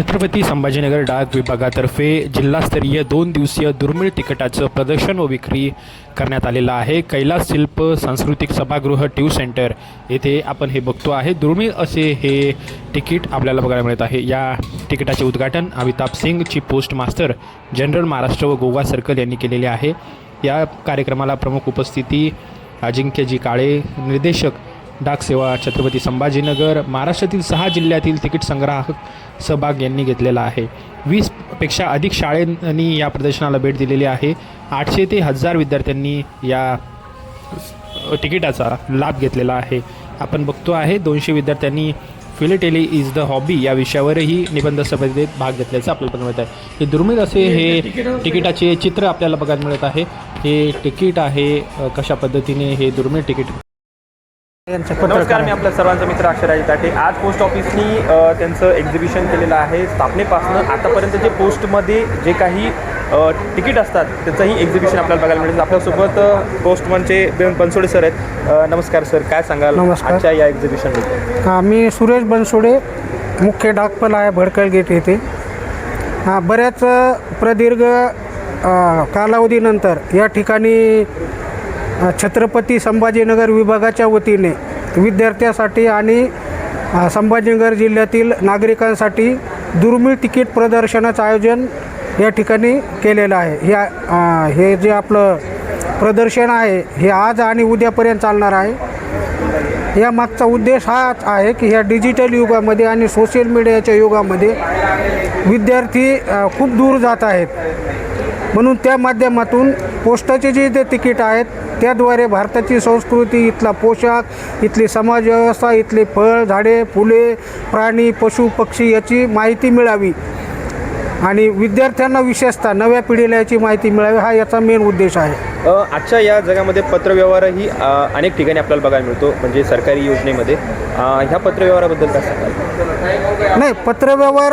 छत्रपती संभाजीनगर डाक विभागातर्फे जिल्हास्तरीय दोन दिवसीय दुर्मिळ तिकिटाचं प्रदर्शन व विक्री करण्यात आलेलं आहे. कैलास शिल्प सांस्कृतिक सभागृह ट्यू सेंटर येथे आपण हे बघतो आहे. दुर्मिळ असे हे तिकीट आपल्याला बघायला मिळत आहे. या तिकिटाचे उद्घाटन अमिताभ सिंग ची पोस्ट मास्टर जनरल महाराष्ट्र व गोवा सर्कल यांनी केलेले आहे. या कार्यक्रमाला प्रमुख उपस्थिती अजिंक्यजी काळे निर्देशक डाक सेवा छत्रपती संभाजीनगर महाराष्ट्रातील सहा जिल्ह्यातील तिकीट संग्राहक सहभाग यांनी घेतलेला आहे. वीसपेक्षा अधिक शाळांनी या प्रदर्शनाला भेट दिलेली आहे. आठशे ते हजार विद्यार्थ्यांनी या तिकिटाचा लाभ घेतलेला आहे. आपण बघतो आहे दोनशे विद्यार्थ्यांनी फिलेटेली इज द हॉबी या विषयावरही निबंध स्पर्धेत भाग घेतल्याचं आपल्याला मिळत आहे. हे दुर्मिळ असे हे तिकिटाचे चित्र आपल्याला बघायला मिळत आहे. हे तिकीट आहे कशा पद्धतीने हे दुर्मिळ तिकीट नमस्कार मी आपल्या सर्वांचा मित्र अक्षराजी ताटे आज पोस्ट ऑफिसनी त्यांचं एक्झिबिशन केलेलं आहे. स्थापनेपासनं आतापर्यंत जे पोस्टमध्ये जे काही तिकीट असतात त्याचंही एक्झिबिशन आपल्याला बघायला मिळेल. आपल्यासोबत पोस्टमनचे बेन बनसोडे सर आहेत. नमस्कार सर काय सांगाल. आजच्या या एक्झिबिशनबद्दल हा मी सुरेश बनसोडे मुख्य डाकपाल आहे भडकळ गेट येथे. हा बऱ्याच प्रदीर्घ कालावधीनंतर या ठिकाणी छत्रपती संभाजीनगर विभागाच्या वतीने विद्यार्थ्यासाठी आणि संभाजीनगर जिल्ह्यातील नागरिकांसाठी दुर्मिळ तिकीट प्रदर्शनाचं आयोजन या ठिकाणी केलेलं आहे. ह्या हे जे आपलं प्रदर्शन आहे हे आज आणि उद्यापर्यंत चालणार आहे. या मागचा उद्देश हाच आहे की ह्या डिजिटल युगामध्ये आणि सोशल मीडियाच्या युगामध्ये विद्यार्थी खूप दूर जात आहेत. म्हणून त्या माध्यमातून पोस्टाचे जे ते तिकीट आहेत त्याद्वारे भारताची संस्कृती इथला पोशाख इथली समाजव्यवस्था इथले फळ झाडे फुले प्राणी पशु पक्षी याची माहिती मिळावी. आणि विद्यार्थ्यांना विशेषतः नव्या पिढीला याची माहिती मिळावी हा याचा मेन उद्देश आहे. आजच्या या जगामध्ये पत्रव्यवहारही अनेक ठिकाणी आपल्याला बघायला मिळतो म्हणजे सरकारी योजनेमध्ये. ह्या पत्रव्यवहाराबद्दल काय सांगाल? नाही पत्रव्यवहार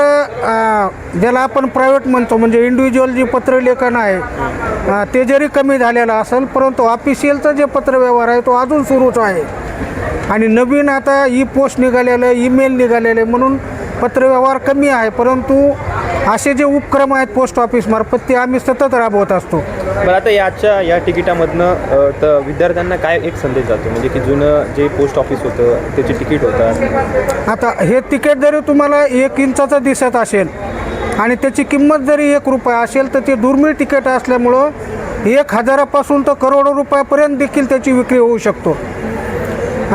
ज्याला आपण प्रायव्हेट म्हणतो म्हणजे इंडिव्हिज्युअल जे पत्रलेखन आहे ते जरी कमी झालेलं असेल परंतु ऑफिशियलचा जे पत्रव्यवहार आहे तो अजून सुरूच आहे. आणि नवीन आता ई पोस्ट निघालेलं आहे ईमेल निघालेलं आहे म्हणून पत्रव्यवहार कमी आहे. परंतु असे जे उपक्रम आहेत पोस्ट ऑफिसमार्फत ते आम्ही सतत राबवत असतो. बरं आता याच्या या तिकिटामधनं तर विद्यार्थ्यांना काय एक संदेश जातो? म्हणजे की जुनं जे पोस्ट ऑफिस होतं त्याचे तिकीट होतं आता हे तिकीट जरी तुम्हाला एक इंचाचं दिसत असेल आणि त्याची किंमत जरी एक रुपया असेल तर ते दुर्मिळ तिकीट असल्यामुळं एक हजारापासून तर करोडो रुपयापर्यंत देखील त्याची विक्री होऊ शकतो.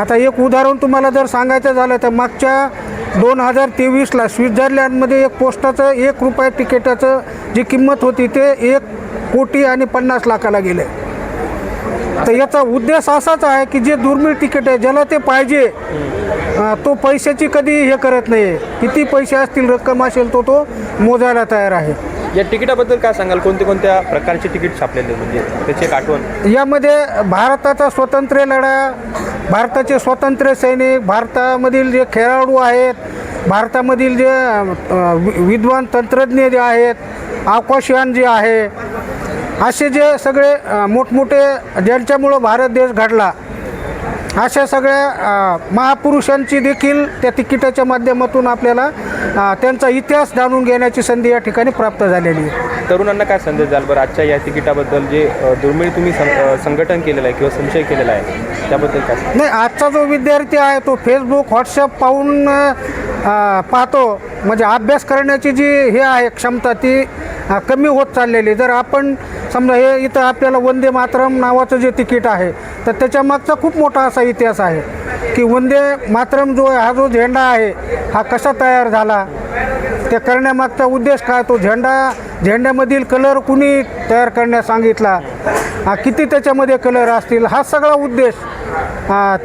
आता एक उदाहरण तुम्हाला जर सांगायचं झालं तर मागच्या दोन हजार तेवीसला स्वित्झर्लंडमध्ये एक पोस्टाचं एक रुपया तिकिटाचं जी किंमत होती ते एक कोटी आणि पन्नास लाखाला गेले. तर याचा उद्देश असाच आहे की जे दुर्मिळ तिकीट आहे ज्याला ते पाहिजे तो पैशाची कधी हे करत नाही. किती पैसे असतील रक्कम असेल तो तो मोजायला तयार आहे. या तिकिटाबद्दल काय सांगाल? कोणते कोणत्या प्रकारचे तिकीट छापलेले म्हणजे त्याची एक आठवण? यामध्ये भारताचा स्वातंत्र्य लढा भारताचे स्वातंत्र्य सैनिक भारतामधील जे खेळाडू आहेत भारतामधील जे विद्वान तंत्रज्ञ जे आहेत आकाशयान जे आहे असे जे सगळे मोठमोठे ज्यांच्यामुळं भारत देश घडला अशा सगळ्या महापुरुषांची देखील त्या तिकिटाच्या माध्यमातून आपल्याला त्यांचा इतिहास जाणून घेण्याची संधी या ठिकाणी प्राप्त झालेली आहे. तरुणांना काय संदेश द्याल बरं? आजच्या या तिकिटाबद्दल जे दुर्मिळ तुम्ही संघटन केलेलं आहे किंवा संशय केलेला आहे त्याबद्दल काय? नाही आजचा जो विद्यार्थी आहे तो फेसबुक व्हॉट्सअप पाहून पाहतो. म्हणजे अभ्यास करण्याची जी हे आहे क्षमता ती कमी होत चाललेली जर आपण समजा हे इथं आपल्याला वंदे मातरम नावाचं जे तिकीट आहे तर त्याच्यामागचा खूप मोठा असा इतिहास आहे की वंदे मातरम जो आहे हा जो झेंडा आहे हा कसा तयार झाला? ते करण्यामागचा उद्देश काय तो झेंडा झेंड्यामधील कलर कुणी तयार करण्यास सांगितला? हा, किती त्याच्यामध्ये कलर असतील? हा सगळा उद्देश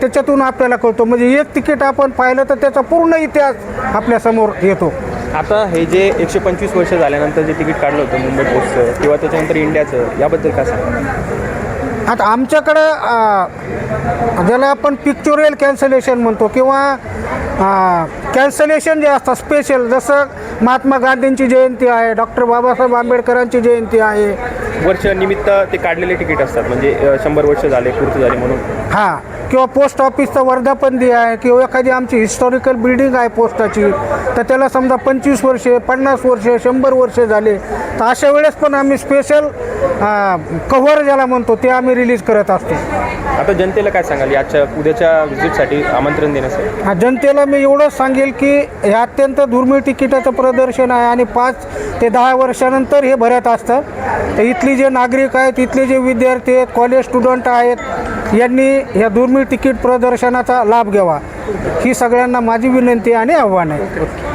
त्याच्यातून आपल्याला कळतो. म्हणजे एक तिकीट आपण पाहिलं तर त्याचा पूर्ण इतिहास आपल्यासमोर येतो. आता हे जे एकशे पंचवीस वर्ष झाल्यानंतर जे तिकीट काढलं होतं मुंबई पोस्टचं किंवा त्याच्यानंतर इंडियाचं याबद्दल काय सांगाल? आता आमच्याकडं ज्याला आपण पिक्चोरियल कॅन्सलेशन म्हणतो किंवा कॅन्सलेशन जे असतं स्पेशल जसं महात्मा गांधींची जयंती आहे डॉक्टर बाबासाहेब आंबेडकरांची जयंती आहे वर्ष निमित्त ते काढलेले तिकीट असतात. म्हणजे अ, शंभर वर्ष झाले पूर्ती झाली म्हणून. हां. किंवा पोस्ट ऑफिसचं वर्धापन दिन आहे किंवा एखादी आमची हिस्टॉरिकल बिल्डिंग आहे पोस्टाची तर त्याला समजा पंचवीस वर्षे पन्नास वर्षे शंभर वर्षे झाले तर अशा वेळेस पण आम्ही स्पेशल कव्हर ज्याला म्हणतो ते आम्ही रिलीज करत असतो. आता जनतेला काय सांगाल? याच्या उद्याच्या व्हिजिटसाठी आमंत्रण देण्यासाठी. हा, जनतेला मी एवढंच सांगेल की हे अत्यंत दुर्मिळ तिकिटाचं प्रदर्शन आहे आणि पाच ते दहा वर्षानंतर हे भरत असतं. तर इथले जे नागरिक आहेत इथले जे विद्यार्थी आहेत कॉलेज स्टुडंट आहेत यांनी या दुर्मिळ तिकीट प्रदर्शनाचा लाभ घ्यावा. ही सगळ्यांना माझी विनंती आणि आव्हान आहे.